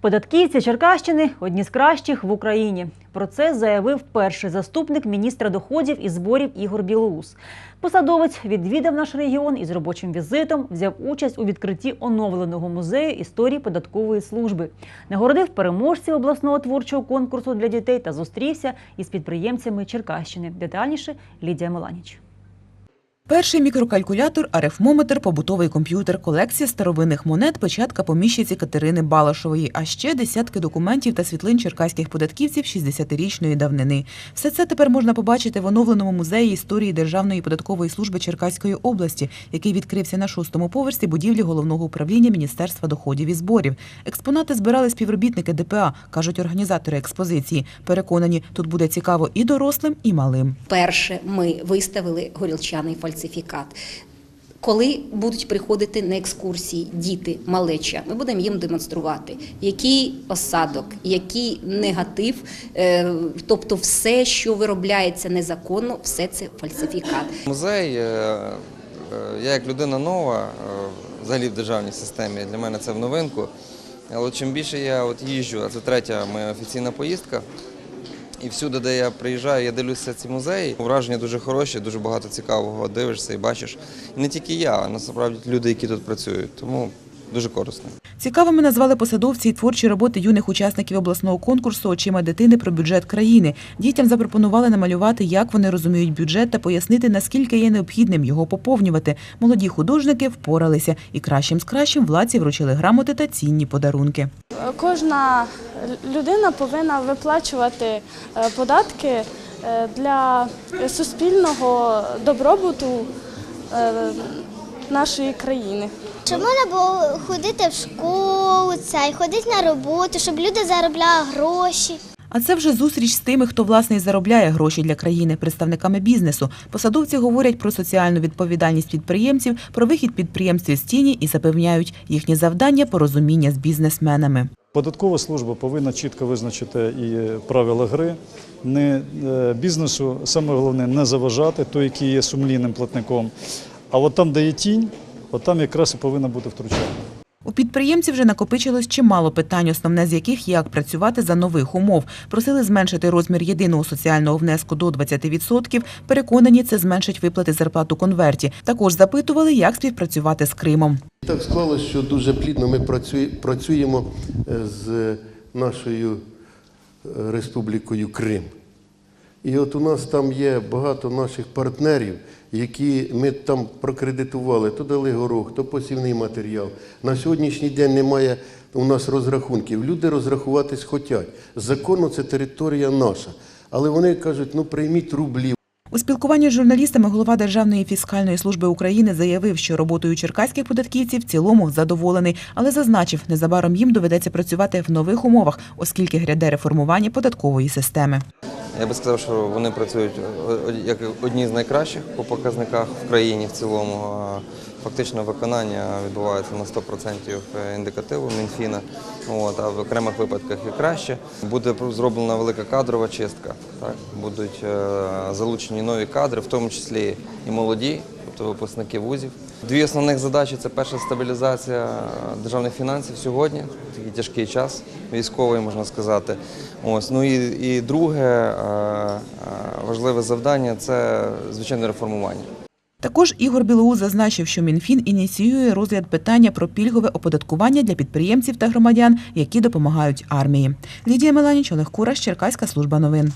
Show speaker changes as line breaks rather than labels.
Податківці Черкащини одні з кращих в Україні. Про це заявив перший заступник міністра доходів і зборів Ігор Білоус. Посадовець відвідав наш регіон і з робочим візитом взяв участь у відкритті оновленого музею історії податкової служби. Нагородив переможців обласного творчого конкурсу для дітей та зустрівся із підприємцями Черкащини. Детальніше Лідія Меланіч.
Перший мікрокалькулятор, арифмометр, побутовий комп'ютер, колекція старовинних монет, печатка поміщиці Катерини Балашової, а ще десятки документів та світлин черкаських податківців 60-річної давнини. Все це тепер можна побачити в оновленому музеї історії Державної податкової служби Черкаської області, який відкрився на шостому поверсі будівлі головного управління Міністерства доходів і зборів. Експонати збирали співробітники ДПА, кажуть організатори експозиції. Переконані, тут буде цікаво і дорослим, і малим.
Перше ми виставили горілчаний фальсифікат. Коли будуть приходити на екскурсії діти, малеча, ми будемо їм демонструвати, який осадок, який негатив, е, тобто все, що виробляється незаконно, все це фальсифікат.
Музей, е, е, я як людина нова, взагалі в державній системі, для мене це в новинку. Але чим більше я от їжджу, а це третя моя офіційна поїздка. І всюди, де я приїжджаю, я дивлюся ці музеї. Враження дуже хороші, дуже багато цікавого дивишся і бачиш. І не тільки я, а насправді люди, які тут працюють. Тому дуже корисно.
Цікавими назвали посадовці й творчі роботи юних учасників обласного конкурсу Очима дитини про бюджет країни. Дітям запропонували намалювати, як вони розуміють бюджет та пояснити, наскільки є необхідним його поповнювати. Молоді художники впоралися і кращим з кращим владці вручили грамоти та цінні подарунки.
Кожна людина повинна виплачувати е, податки е, для суспільного добробуту е, нашої країни.
Щоб можна було ходити в школу, цей, ходити на роботу, щоб люди заробляли гроші.
А це вже зустріч з тими, хто власне і заробляє гроші для країни, представниками бізнесу. Посадовці говорять про соціальну відповідальність підприємців, про вихід підприємців з тіні і запевняють, їхнє завдання порозуміння з бізнесменами.
Податкова служба повинна чітко визначити і правила гри. Не е, бізнесу саме головне не заважати, той, який є сумлінним платником. А от там, де є тінь, от там якраз і повинно бути втручання.
У підприємців вже накопичилось чимало питань, основне з яких як працювати за нових умов. Просили зменшити розмір єдиного соціального внеску до 20%. Переконані, це зменшить виплати зарплат у конверті. Також запитували, як співпрацювати з Кримом.
Так склалося, що дуже плідно ми працює- працюємо е, з нашою е, республікою Крим. І от у нас там є багато наших партнерів, які ми там прокредитували, то дали горох, то посівний матеріал. На сьогоднішній день немає у нас розрахунків. Люди розрахуватись хочуть. Законно це територія наша. Але вони кажуть, ну прийміть рублі.
У спілкуванні з журналістами голова Державної фіскальної служби України заявив, що роботою черкаських податківців в цілому задоволений, але зазначив, незабаром їм доведеться працювати в нових умовах, оскільки гряде реформування податкової системи.
Я би сказав, що вони працюють о- о- як одні з найкращих по показниках в країні в цілому. Фактично виконання відбувається на 100% індикативу Мінфіна, от, а в окремих випадках і краще. Буде зроблена велика кадрова чистка. Так? Будуть е, залучені нові кадри, в тому числі і молоді, тобто випускники вузів. Дві основних задачі це перша стабілізація державних фінансів сьогодні, такий тяжкий час, військовий, можна сказати. Ось. Ну і, і друге е, е, важливе завдання це звичайне реформування.
Також Ігор Білоу зазначив, що Мінфін ініціює розгляд питання про пільгове оподаткування для підприємців та громадян, які допомагають армії. Лідія Меланіч, Олег Кураш, Черкаська служба новин.